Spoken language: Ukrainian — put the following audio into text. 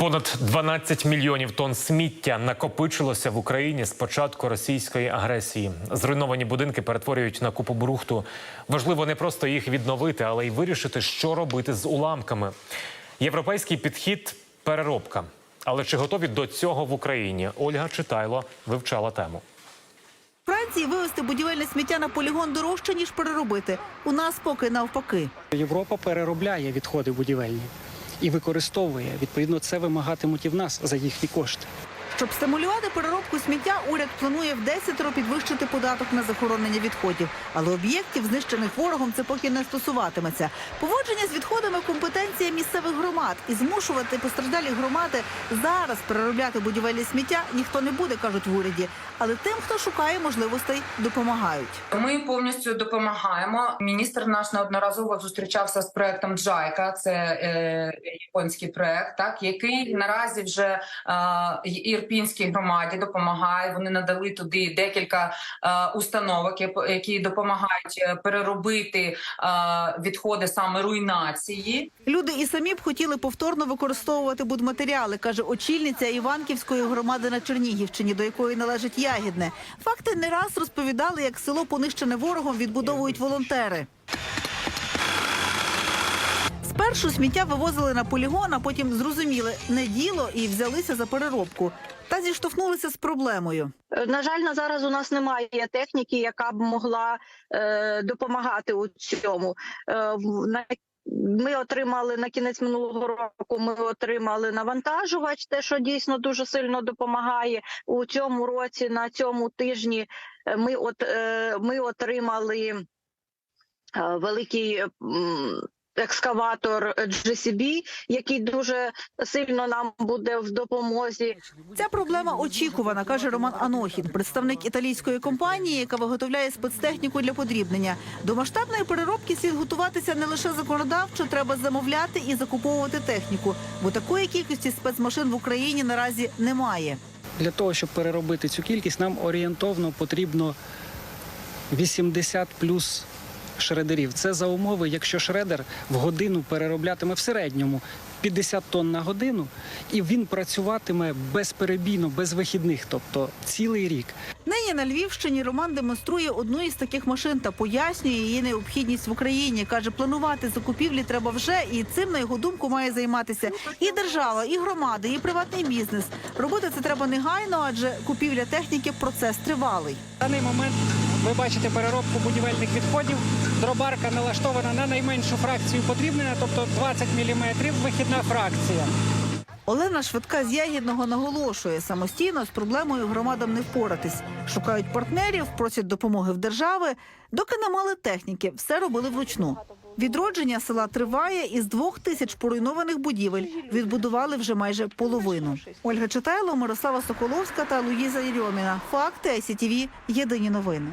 Понад 12 мільйонів тонн сміття накопичилося в Україні з початку російської агресії. Зруйновані будинки перетворюють на купу брухту. Важливо не просто їх відновити, але й вирішити, що робити з уламками. Європейський підхід переробка. Але чи готові до цього в Україні? Ольга Читайло вивчала тему. Франції вивезти будівельне сміття на полігон дорожче ніж переробити. У нас поки навпаки. Європа переробляє відходи будівельні і використовує. Відповідно, це вимагатимуть і в нас за їхні кошти. Щоб стимулювати переробку сміття, уряд планує в десятеро підвищити податок на захоронення відходів. Але об'єктів, знищених ворогом, це поки не стосуватиметься. Поводження з відходами компетенція місцевих громад і змушувати постраждалі громади зараз переробляти будівельне сміття ніхто не буде, кажуть в уряді. Але тим, хто шукає можливостей, допомагають. Ми повністю допомагаємо. Міністр наш неодноразово зустрічався з проектом Джайка. Це е, японський проект, так який наразі вже е, ірпінській громаді допомагає. Вони надали туди декілька е, установок, які допомагають е, переробити е, відходи саме руйнації. Люди і самі б хотіли повторно використовувати будматеріали, каже очільниця Іванківської громади на Чернігівщині, до якої належить Ягідне. Факти не раз розповідали, як село понищене ворогом відбудовують волонтери. Спершу сміття вивозили на полігон, а потім зрозуміли не діло і взялися за переробку. Та зіштовхнулися з проблемою. Е, На жаль, на зараз у нас немає техніки, яка б могла е, допомагати у цьому. Е, на ми отримали на кінець минулого року. Ми отримали навантажувач, те, що дійсно дуже сильно допомагає у цьому році. На цьому тижні е, ми от е, ми отримали великий екскаватор GCB, який дуже сильно нам буде в допомозі. Ця проблема очікувана, каже Роман Анохін, представник італійської компанії, яка виготовляє спецтехніку для подрібнення. До масштабної переробки слід готуватися не лише законодавчо, треба замовляти і закуповувати техніку, бо такої кількості спецмашин в Україні наразі немає. Для того, щоб переробити цю кількість, нам орієнтовно потрібно 80 плюс шредерів. Це за умови, якщо шредер в годину перероблятиме в середньому 50 тонн на годину, і він працюватиме безперебійно, без вихідних, тобто цілий рік. Нині на Львівщині Роман демонструє одну із таких машин та пояснює її необхідність в Україні. каже, планувати закупівлі треба вже, і цим на його думку має займатися і держава, і громади, і приватний бізнес. Робити це треба негайно, адже купівля техніки процес тривалий. В даний момент ви бачите переробку будівельних відходів. Дробарка налаштована на найменшу фракцію подрібнення, тобто 20 мм вихідна фракція. Олена Швидка з Ягідного наголошує, самостійно з проблемою громадам не впоратись. Шукають партнерів, просять допомоги в держави. Доки не мали техніки, все робили вручну. Відродження села триває, із двох тисяч поруйнованих будівель відбудували вже майже половину. Ольга Читайло, Мирослава Соколовська та Луїза Єрьоміна. Факти ICTV. Єдині новини.